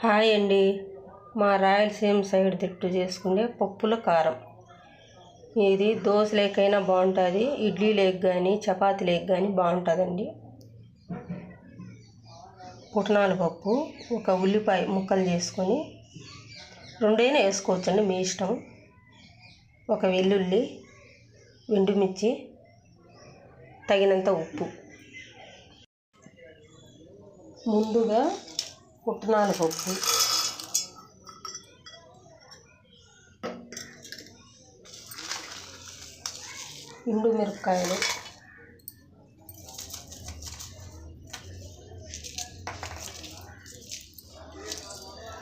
Hi అండి. మా Rayalaseema side తిట్టు చేసుకునే పప్పుల కారం. ఇది దోశలేకైనా బాగుంటుంది ఇడ్లీ లేక్ కానీ చపాతీ లేక్ కానీ బాగుంటుందండి. పుట్నాల పప్పు ఒక ఉల్లిపాయ ముక్కలు చేసుకొని రెండైనా వేసుకోవచ్చండి మీ ఇష్టం. ఒక వెల్లుల్లి ఎండుమిర్చి తగినంత ఉప్పు. ముందుగా పుట్నాల పప్పు ఎండు మిరపకాయలు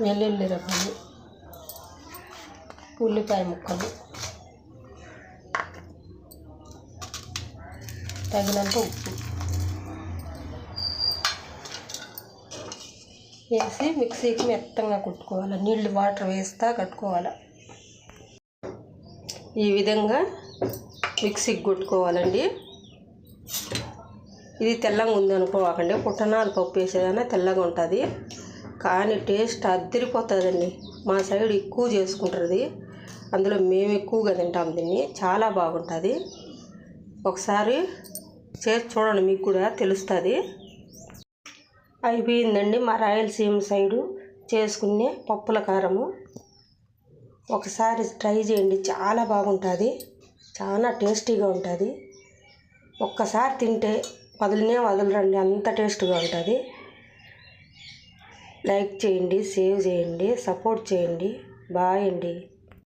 వెల్లుల్లి రవ్వలు ఉల్లిపాయ ముక్కలు తగినంత ఉప్పు వేసి మిక్సీకి మెత్తంగా కుట్టుకోవాలి. నీళ్ళు వాటర్ వేస్తా కట్టుకోవాలి. ఈ విధంగా మిక్సీకి కొట్టుకోవాలండి. ఇది తెల్లగా ఉంది పుట్టనాలు పప్పు వేసేదైనా తెల్లగా ఉంటుంది. కానీ టేస్ట్ అద్దరిపోతుందండి. మా సైడ్ ఎక్కువ చేసుకుంటుంది. అందులో మేము ఎక్కువగా తింటాం దీన్ని. చాలా బాగుంటుంది. ఒకసారి చేసి చూడండి మీకు కూడా తెలుస్తుంది. అయిపోయిందండి మా రాయలసీమ సైడు చేసుకునే పప్పుల కారము. ఒకసారి ట్రై చేయండి చాలా బాగుంటుంది చాలా టేస్టీగా ఉంటుంది. ఒక్కసారి తింటే వదిలినే వదలరండి అంత టేస్ట్గా ఉంటుంది. లైక్ చేయండి సేవ్ చేయండి సపోర్ట్ చేయండి. బాయ్ అండి.